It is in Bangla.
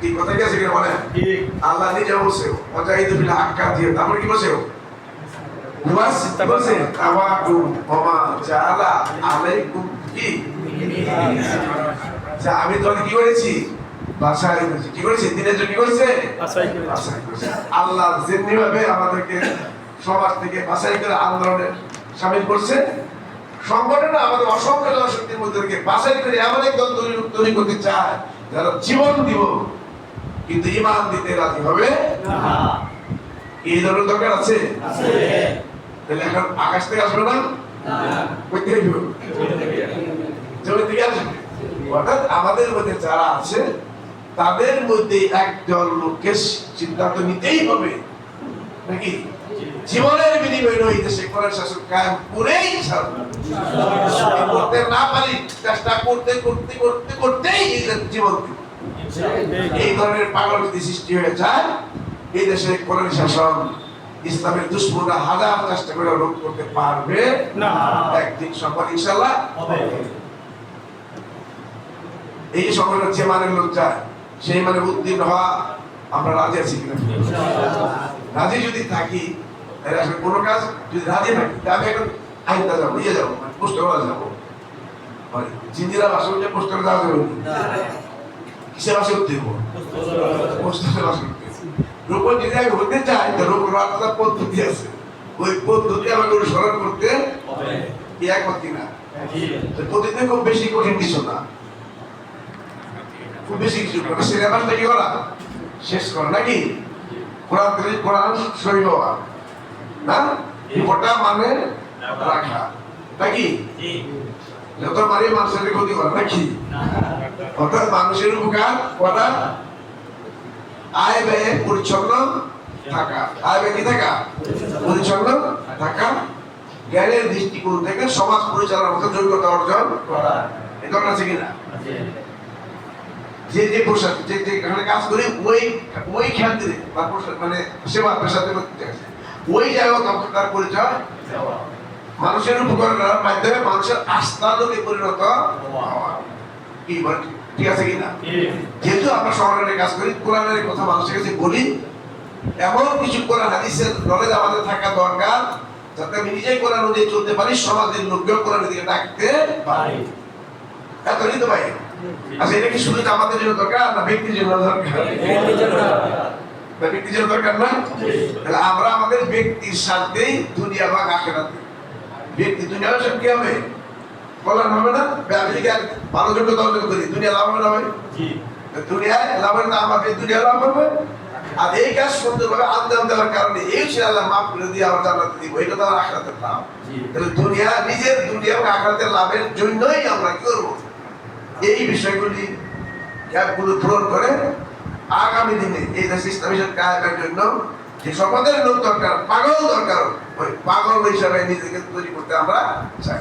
কি কথা গেছে কিনা বলেন? আল্লাহ নিজে বলছে অজাহিদ বিল হাক্কা দিয়ে তারপর কি বলছে? তাওয়াকুম ওমা আলাইকুম কি যা আমি তোমাকে কি করেছি? বাসায় করেছি। কি করেছি? দিনের জন্য কি করেছে? আল্লাহ যেমনি ভাবে আমাদেরকে সমাজ থেকে বাছাই করে আন্দোলনে সামিল করছে সংগঠন আমাদের অসংখ্য জনশক্তির মধ্যে বাছাই করে এমন এক দল তৈরি করতে চায় যারা জীবন দিব কিন্তু ইমান দিতে রাজি হবে এই ধরনের দরকার আছে? তাহলে এখন আকাশ থেকে আসবে না? জমি থেকে আসবে? অর্থাৎ আমাদের মধ্যে যারা আছে তাদের মধ্যে একজন লোককে সিদ্ধান্ত নিতেই হবে। নাকি? জীবনের নয় দেশে কোরআন শাসন কায়েম করেই করতে না পারি চেষ্টা করতে করতে করতে করতেই এই জীবন এই ধরনের সৃষ্টি হয়ে যায় এই দেশে কোরআন শাসন ইসলামের দুশ্মনরা হাজার চেষ্টা করে রোধ করতে পারবে না। একদিন সফল ইনশাল্লাহ এই যে সংগঠন যে মানের লোক যায় সেই মানে উদ্দীন হওয়া আমরা রাজি আছি কিনা রাজি যদি থাকি তাহলে আসলে কোনো কাজ যদি রাজি থাকি তাহলে এখন আইনটা যাব ইয়ে যাব পোস্ট করা যাব। মানে জিন্দিরা বাসা যে পোস্ট করে যাওয়া যাবে কিসের উঠতে হব? পোস্টের বাসে রোপণ যদি আমি হতে চাই তো রোপণ আলাদা পদ্ধতি আছে। ওই পদ্ধতি আমাকে অনুসরণ করতে কি একমত তো পদ্ধতি খুব বেশি কঠিন কিছু না। খুব বেশি কিছু না। সিলেবাসটা কি করা? শেষ করা নাকি? কোরআন কোরআন সই হওয়া না ওটা মানে রাখা। নাকি? যত মানুষের ক্ষতি করা নাকি? অর্থাৎ মানুষের উপকার করা আয় ব্যয়ে পরিচ্ছন্ন থাকা। আয় ব্যয় কি থাকা? পরিচ্ছন্ন থাকা। জ্ঞানের দৃষ্টিকোণ থেকে সমাজ পরিচালনার মতো যোগ্যতা অর্জন করা। এ আছে কিনা? যে যে পোশাক যে যেখানে কাজ করি ওই ওই ক্ষেত্রে বা মানে সেবা পেশাতে করতে আছে ওই জায়গায় তখন তার পরিচয়। মানুষের উপকরণের মাধ্যমে মানুষের আস্থা লোকে পরিণত হওয়া। কি ঠিক আছে কিনা যেহেতু আমরা সংগঠনের কাজ করি কোরআনের কথা মানুষের কাছে বলি এমন কিছু কোরআন হাদিসের নলেজ আমাদের থাকা দরকার যাতে আমি নিজেই কোরআন অনুযায়ী চলতে পারি সমাজের লোককেও কোরআনের দিকে ডাকতে পারি। এতই তো ভাই। আচ্ছা এটা কি শুধু আমাদের জন্য দরকার না ব্যক্তির জন্য দরকার। ব্যক্তির দরকার না? তাহলে আমরা আমাদের ব্যক্তির সাথেই দুনিয়া বা আখেরাতে। ব্যক্তি দুনিয়া সব কি হবে? কল্যাণ হবে না? আমি যদি আর ভালো যোগ্য অর্জন করি? দুনিয়া লাভ হবে না ভাই? দুনিয়ায় লাভ হবে না আমাকে দুনিয়া লাভ হবে। আর এই কাজ সুন্দরভাবে আঞ্জাম দেওয়ার কারণে এই ছিল আল্লাহ মাফ করে দিয়ে আমার জান্নাতে দিব। এটা তো আমার আখরাতের লাভ তাহলে দুনিয়া নিজের দুনিয়া এবং আখরাতের লাভের জন্যই আমরা কি করব? এই বিষয়গুলি গ্যাপগুলো পূরণ করে আগামী দিনে এই দেশ ইসলামী কায়েমের জন্য যে সমাজের লোক দরকার, পাগল দরকার, ওই পাগল হিসাবে নিজেকে তৈরি করতে আমরা চাই।